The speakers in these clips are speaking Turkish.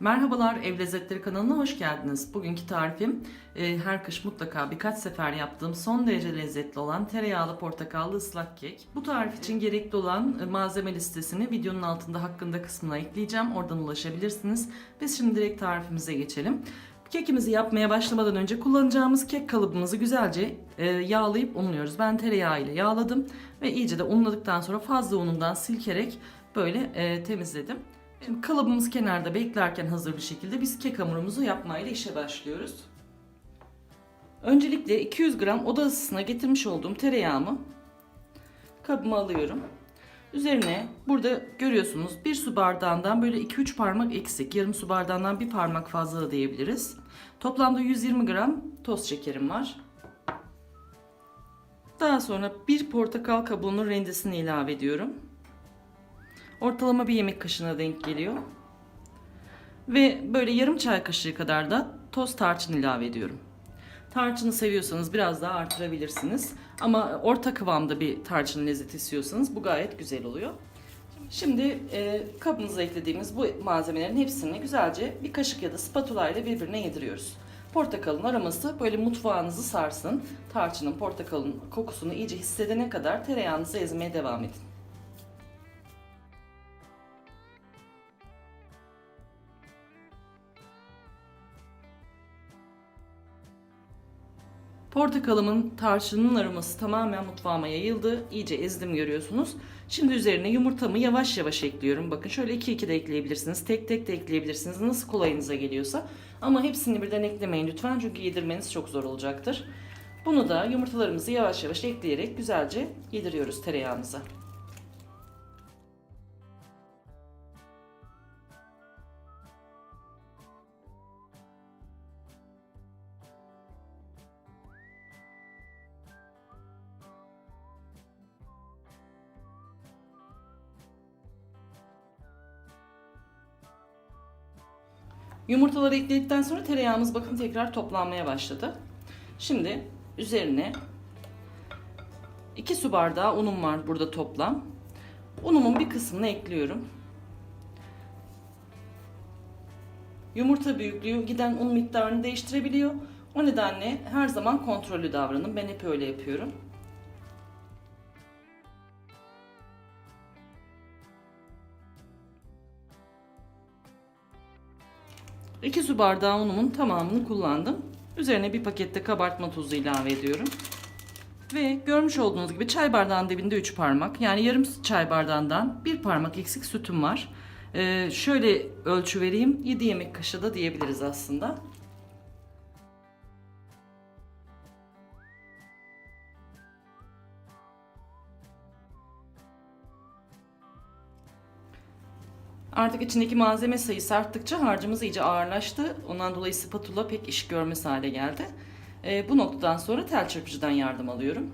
Merhabalar Ev Lezzetleri kanalına hoş geldiniz. Bugünkü tarifim e, her kış mutlaka birkaç sefer yaptığım son derece lezzetli olan tereyağlı portakallı ıslak kek. Bu tarif için gerekli olan e, malzeme listesini videonun altında hakkında kısmına ekleyeceğim. Oradan ulaşabilirsiniz. Biz şimdi direkt tarifimize geçelim. Kekimizi yapmaya başlamadan önce kullanacağımız kek kalıbımızı güzelce e, yağlayıp unluyoruz. Ben tereyağı ile yağladım ve iyice de unladıktan sonra fazla unundan silkerek böyle e, temizledim. Şimdi kalıbımız kenarda beklerken hazır bir şekilde biz kek hamurumuzu yapmayla işe başlıyoruz. Öncelikle 200 gram oda ısısına getirmiş olduğum tereyağımı kabıma alıyorum. Üzerine burada görüyorsunuz bir su bardağından böyle 2-3 parmak eksik, yarım su bardağından bir parmak fazla da diyebiliriz. Toplamda 120 gram toz şekerim var. Daha sonra bir portakal kabuğunun rendesini ilave ediyorum. Ortalama bir yemek kaşığına denk geliyor. Ve böyle yarım çay kaşığı kadar da toz tarçın ilave ediyorum. Tarçını seviyorsanız biraz daha artırabilirsiniz. Ama orta kıvamda bir tarçın lezzeti istiyorsanız bu gayet güzel oluyor. Şimdi e, kabımıza eklediğimiz bu malzemelerin hepsini güzelce bir kaşık ya da spatula ile birbirine yediriyoruz. Portakalın aroması böyle mutfağınızı sarsın. Tarçının, portakalın kokusunu iyice hissedene kadar tereyağınızı ezmeye devam edin. Portakalımın tarçının aroması tamamen mutfağıma yayıldı. İyice ezdim görüyorsunuz. Şimdi üzerine yumurtamı yavaş yavaş ekliyorum. Bakın şöyle 2-2 de ekleyebilirsiniz. Tek tek de ekleyebilirsiniz. Nasıl kolayınıza geliyorsa. Ama hepsini birden eklemeyin lütfen. Çünkü yedirmeniz çok zor olacaktır. Bunu da yumurtalarımızı yavaş yavaş ekleyerek güzelce yediriyoruz tereyağımıza. Yumurtaları ekledikten sonra tereyağımız bakın tekrar toplanmaya başladı. Şimdi üzerine 2 su bardağı unum var burada toplam. Unumun bir kısmını ekliyorum. Yumurta büyüklüğü giden un miktarını değiştirebiliyor. O nedenle her zaman kontrollü davranın. Ben hep öyle yapıyorum. 2 su bardağı unumun tamamını kullandım. Üzerine bir pakette kabartma tozu ilave ediyorum. Ve görmüş olduğunuz gibi çay bardağının dibinde 3 parmak yani yarım çay bardağından bir parmak eksik sütüm var. Ee, şöyle ölçü vereyim 7 yemek kaşığı da diyebiliriz aslında. Artık içindeki malzeme sayısı arttıkça harcımız iyice ağırlaştı. Ondan dolayı spatula pek iş görmez hale geldi. E, bu noktadan sonra tel çırpıcıdan yardım alıyorum.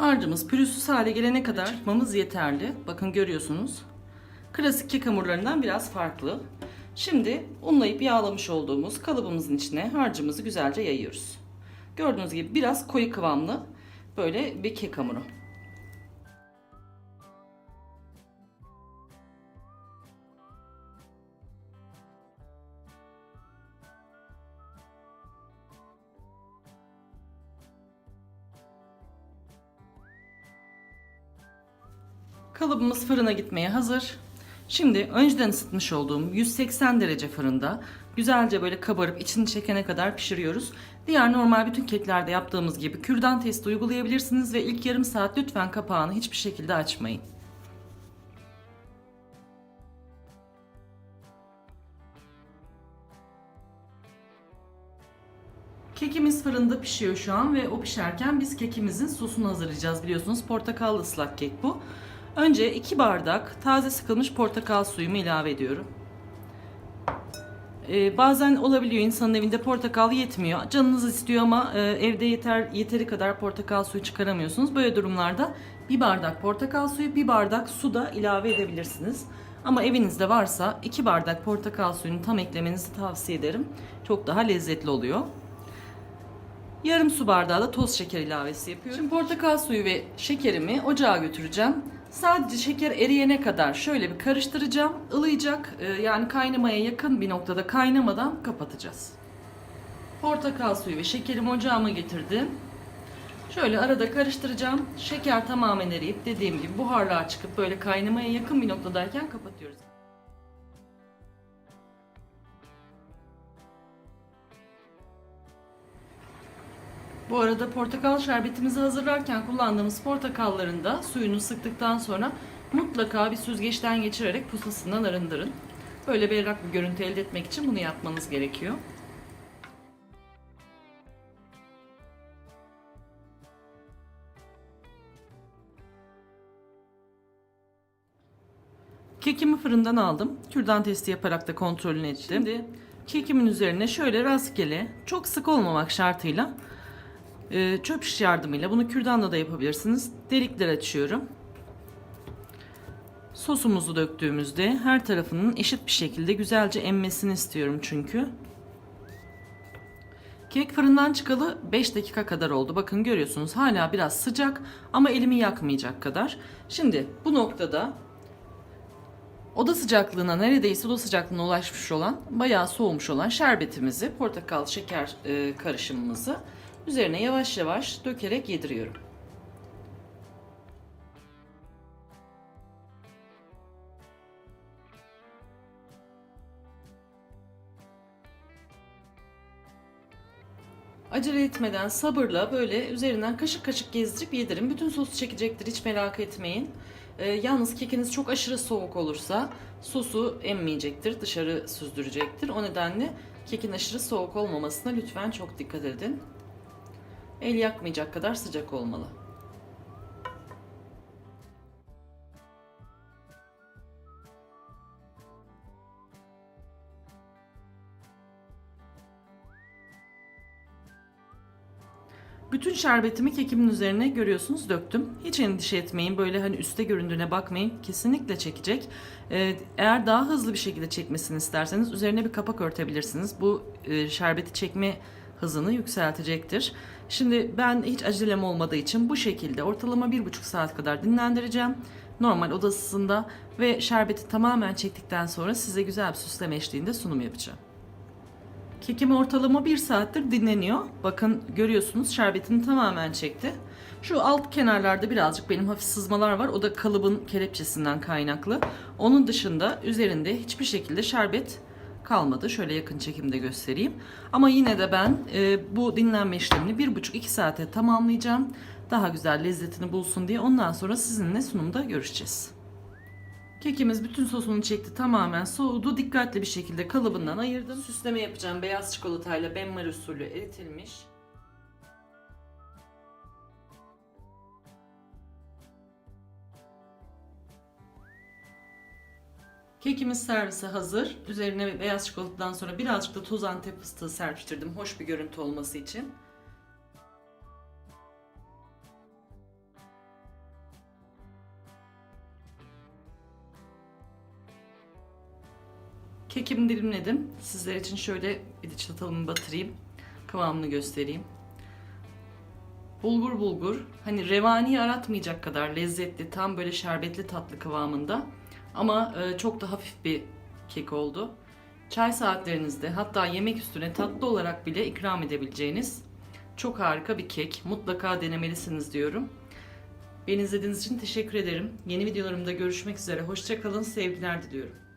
Harcımız pürüzsüz hale gelene kadar çırpmamız yeterli. Bakın görüyorsunuz. Klasik kek hamurlarından biraz farklı. Şimdi unlayıp yağlamış olduğumuz kalıbımızın içine harcımızı güzelce yayıyoruz. Gördüğünüz gibi biraz koyu kıvamlı böyle bir kek hamuru. Kalıbımız fırına gitmeye hazır. Şimdi önceden ısıtmış olduğum 180 derece fırında güzelce böyle kabarıp içini çekene kadar pişiriyoruz. Diğer normal bütün keklerde yaptığımız gibi kürdan testi uygulayabilirsiniz ve ilk yarım saat lütfen kapağını hiçbir şekilde açmayın. Kekimiz fırında pişiyor şu an ve o pişerken biz kekimizin sosunu hazırlayacağız biliyorsunuz. Portakallı ıslak kek bu. Önce 2 bardak taze sıkılmış portakal suyumu ilave ediyorum. Ee, bazen olabiliyor insanın evinde portakal yetmiyor. Canınız istiyor ama e, evde yeter yeteri kadar portakal suyu çıkaramıyorsunuz. Böyle durumlarda bir bardak portakal suyu, bir bardak su da ilave edebilirsiniz. Ama evinizde varsa 2 bardak portakal suyunu tam eklemenizi tavsiye ederim. Çok daha lezzetli oluyor. Yarım su bardağı da toz şeker ilavesi yapıyorum. Şimdi portakal suyu ve şekerimi ocağa götüreceğim. Sadece şeker eriyene kadar şöyle bir karıştıracağım. Ilayacak e, yani kaynamaya yakın bir noktada kaynamadan kapatacağız. Portakal suyu ve şekerimi ocağıma getirdim. Şöyle arada karıştıracağım. Şeker tamamen eriyip dediğim gibi buharlığa çıkıp böyle kaynamaya yakın bir noktadayken kapatıyoruz. Bu arada portakal şerbetimizi hazırlarken kullandığımız portakalların da suyunu sıktıktan sonra mutlaka bir süzgeçten geçirerek pusasından arındırın. Böyle berrak bir görüntü elde etmek için bunu yapmanız gerekiyor. Kekimi fırından aldım. Kürdan testi yaparak da kontrolünü ettim. Şimdi kekimin üzerine şöyle rastgele, çok sık olmamak şartıyla e, çöp şiş yardımıyla bunu kürdanla da yapabilirsiniz. Delikler açıyorum. Sosumuzu döktüğümüzde her tarafının eşit bir şekilde güzelce emmesini istiyorum çünkü. Kek fırından çıkalı 5 dakika kadar oldu. Bakın görüyorsunuz hala biraz sıcak ama elimi yakmayacak kadar. Şimdi bu noktada oda sıcaklığına neredeyse oda sıcaklığına ulaşmış olan bayağı soğumuş olan şerbetimizi portakal şeker e, karışımımızı üzerine yavaş yavaş dökerek yediriyorum. Acele etmeden sabırla böyle üzerinden kaşık kaşık gezdirip yedirin. Bütün sosu çekecektir hiç merak etmeyin. Ee, yalnız kekiniz çok aşırı soğuk olursa sosu emmeyecektir, dışarı süzdürecektir. O nedenle kekin aşırı soğuk olmamasına lütfen çok dikkat edin. El yakmayacak kadar sıcak olmalı. Bütün şerbetimi kekimin üzerine görüyorsunuz döktüm. Hiç endişe etmeyin. Böyle hani üste göründüğüne bakmayın. Kesinlikle çekecek. Ee, eğer daha hızlı bir şekilde çekmesini isterseniz üzerine bir kapak örtebilirsiniz. Bu e, şerbeti çekme hızını yükseltecektir. Şimdi ben hiç acelem olmadığı için bu şekilde ortalama bir buçuk saat kadar dinlendireceğim. Normal odasında ve şerbeti tamamen çektikten sonra size güzel bir süsleme eşliğinde sunum yapacağım. Kekim ortalama bir saattir dinleniyor. Bakın görüyorsunuz şerbetini tamamen çekti. Şu alt kenarlarda birazcık benim hafif sızmalar var. O da kalıbın kelepçesinden kaynaklı. Onun dışında üzerinde hiçbir şekilde şerbet kalmadı. Şöyle yakın çekimde göstereyim. Ama yine de ben e, bu dinlenme işlemini 1,5-2 saate tamamlayacağım. Daha güzel lezzetini bulsun diye. Ondan sonra sizinle sunumda görüşeceğiz. Kekimiz bütün sosunu çekti tamamen soğudu. Dikkatli bir şekilde kalıbından ayırdım. Süsleme yapacağım beyaz çikolatayla benmari usulü eritilmiş. Kekimiz servise hazır. Üzerine beyaz çikolatadan sonra birazcık da toz antep fıstığı serpiştirdim. Hoş bir görüntü olması için. Kekimi dilimledim. Sizler için şöyle bir de çatalımı batırayım. Kıvamını göstereyim. Bulgur bulgur. Hani revani aratmayacak kadar lezzetli, tam böyle şerbetli tatlı kıvamında. Ama e, çok da hafif bir kek oldu. Çay saatlerinizde hatta yemek üstüne tatlı olarak bile ikram edebileceğiniz çok harika bir kek. Mutlaka denemelisiniz diyorum. Beni izlediğiniz için teşekkür ederim. Yeni videolarımda görüşmek üzere. Hoşçakalın, sevgiler diliyorum.